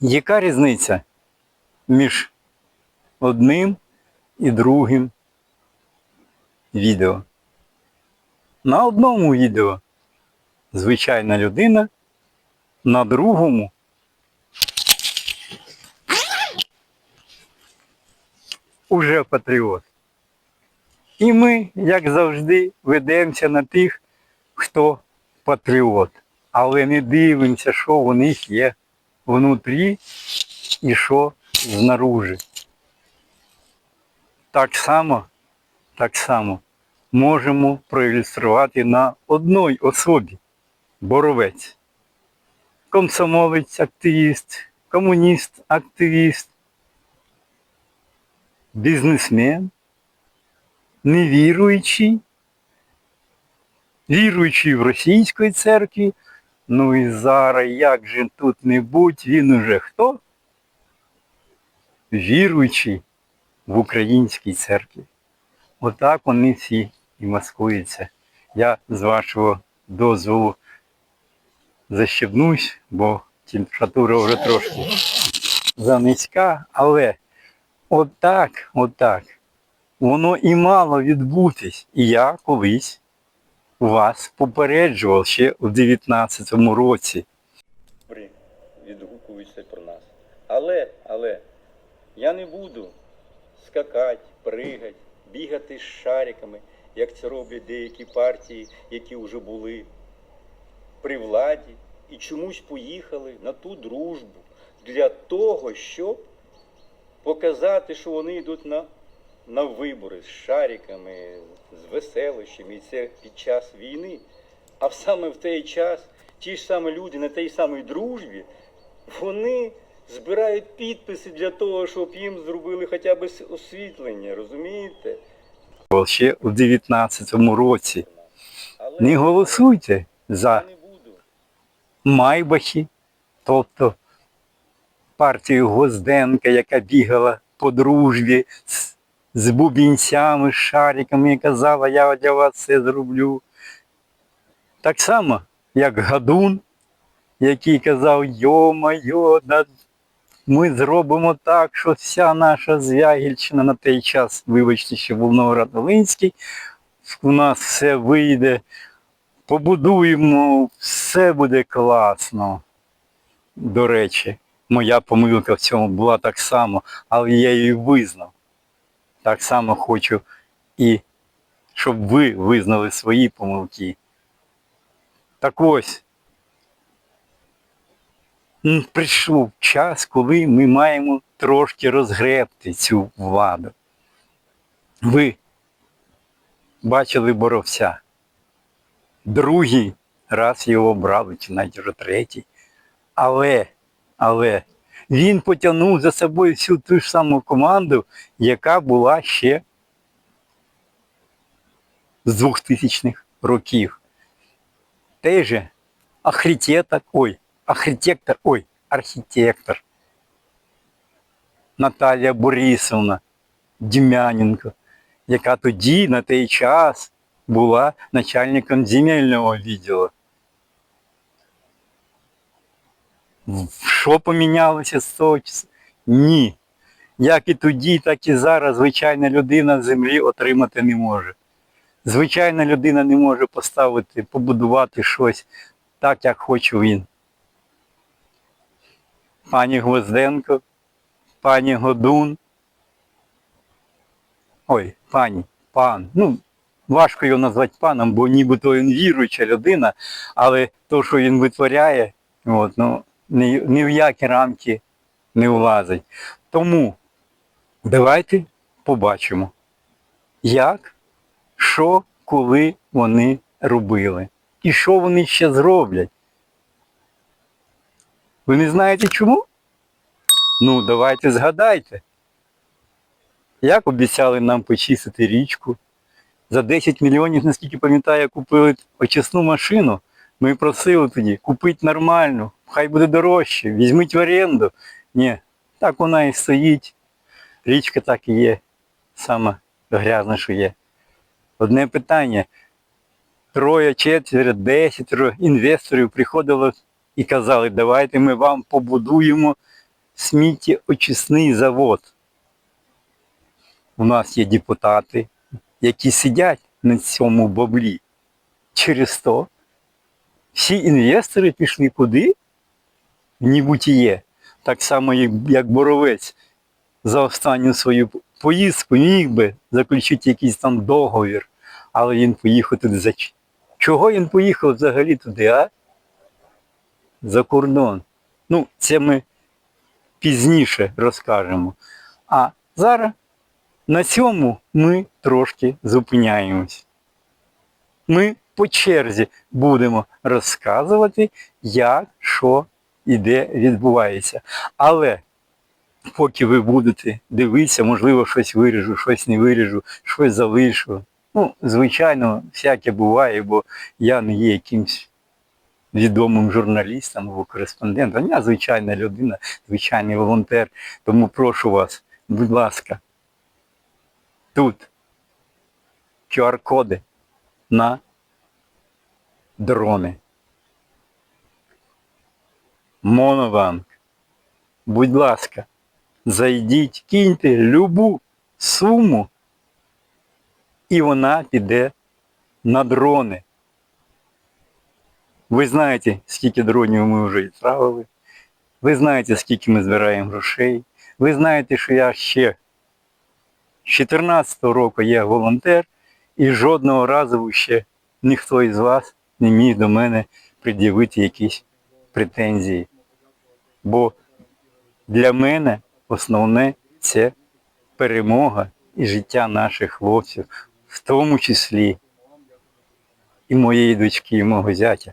Яка різниця між одним і другим відео? На одному відео звичайна людина, на другому уже патріот. І ми, як завжди, ведемося на тих, хто патріот. Але не дивимося, що у них є внутрі і що знаружи. Так само, так само можемо проілюструвати на одній особі. Боровець. Комсомолець, активіст, комуніст, активіст, бізнесмен, невіруючий, віруючий в російській церкві. Ну і зараз, як же тут не будь, він уже хто? Віруючий в українській церкві. Отак вони всі і маскуються. Я з вашого дозволу защебнусь, бо температура вже трошки занизька, але отак, отак, воно і мало відбутись. І я колись вас попереджував ще у 19-му році. відгукуються про нас. Але, але я не буду скакати, пригати, бігати з шариками, як це роблять деякі партії, які вже були при владі і чомусь поїхали на ту дружбу для того, щоб показати, що вони йдуть на, на вибори з шариками, з веселощами, і це під час війни. А саме в той час ті ж самі люди на тій самій дружбі, вони збирають підписи для того, щоб їм зробили хоча б освітлення, розумієте? Ще у 19-му році. Але Не голосуйте за. Майбахи, тобто партію Гвозденка, яка бігала по дружбі з, з бубінцями, з шариками і казала, я для вас все зроблю. Так само, як Гадун, який казав, йо-майо, ми зробимо так, що вся наша Звягільщина на той час, вибачте, що був Новоград-Волинський, у нас все вийде, побудуємо, все буде класно. До речі, моя помилка в цьому була так само, але я її визнав. Так само хочу і щоб ви визнали свої помилки. Так ось, прийшов час, коли ми маємо трошки розгребти цю владу. Ви бачили боровця. Другий раз його обрали, чи навіть вже третій. Але, але він потягнув за собою всю ту ж саму команду, яка була ще з 2000-х років. Той же архітектор, ой, архітектор, ой, архітектор Наталія Борисовна Дім'яненко, яка тоді на той час була начальником земельного відділу. Що помінялося з того часу? Ні. Як і тоді, так і зараз звичайна людина землі отримати не може. Звичайна людина не може поставити, побудувати щось так, як хоче він. Пані Гвозденко, пані Годун. Ой, пані, пан. Ну, важко його назвати паном, бо нібито він віруюча людина, але то, що він витворяє, от, ну, ні, ні в які рамки не влазить. Тому давайте побачимо, як, що, коли вони робили. І що вони ще зроблять. Ви не знаєте чому? Ну, давайте згадайте. Як обіцяли нам почистити річку? За 10 мільйонів, наскільки пам'ятаю, купили очисну машину. Ми просили тоді купити нормальну, хай буде дорожче, візьміть в оренду. Ні, так вона і стоїть. Річка так і є, саме грязна, що є. Одне питання. Троє, четверо, десятеро інвесторів приходило і казали, давайте ми вам побудуємо сміттєочисний завод. У нас є депутати, які сидять на цьому баблі. Через то всі інвестори пішли куди? В небутіє. Так само, як Боровець за останню свою поїздку міг би заключити якийсь там договір, але він поїхав туди за Чого він поїхав взагалі туди, а? За кордон. Ну, це ми пізніше розкажемо. А зараз на цьому ми трошки зупиняємось. Ми по черзі будемо розказувати, як, що і де відбувається. Але поки ви будете дивитися, можливо, щось виріжу, щось не виріжу, щось залишу. Ну, звичайно, всяке буває, бо я не є якимсь відомим журналістом або кореспондентом. Я звичайна людина, звичайний волонтер. Тому прошу вас, будь ласка, тут QR-коди на дрони. Монобанк. Будь ласка, зайдіть, киньте любу суму, і вона піде на дрони. Ви знаєте, скільки дронів ми вже відправили. Ви знаєте, скільки ми збираємо грошей. Ви знаєте, що я ще з 2014 року є волонтер, і жодного разу ще ніхто із вас не міг до мене пред'явити якісь претензії. Бо для мене основне це перемога і життя наших хлопців, в тому числі і моєї дочки, і мого зятя.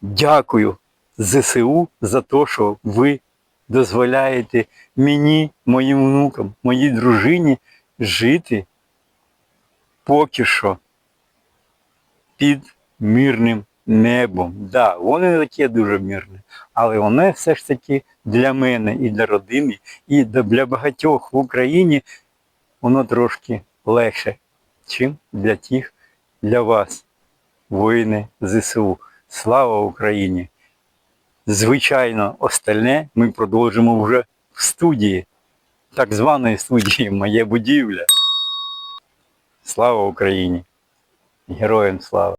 Дякую ЗСУ за те, що ви дозволяєте мені, моїм внукам, моїй дружині жити поки що під мирним небом. Да, воно не таке дуже мирне, але воно все ж таки для мене і для родини, і для багатьох в Україні воно трошки легше, чим для тих, для вас, воїни ЗСУ. Слава Україні! Звичайно, остальне ми продовжимо вже в студії, так званої студії Моє будівля. Слава Україні! Героям слава!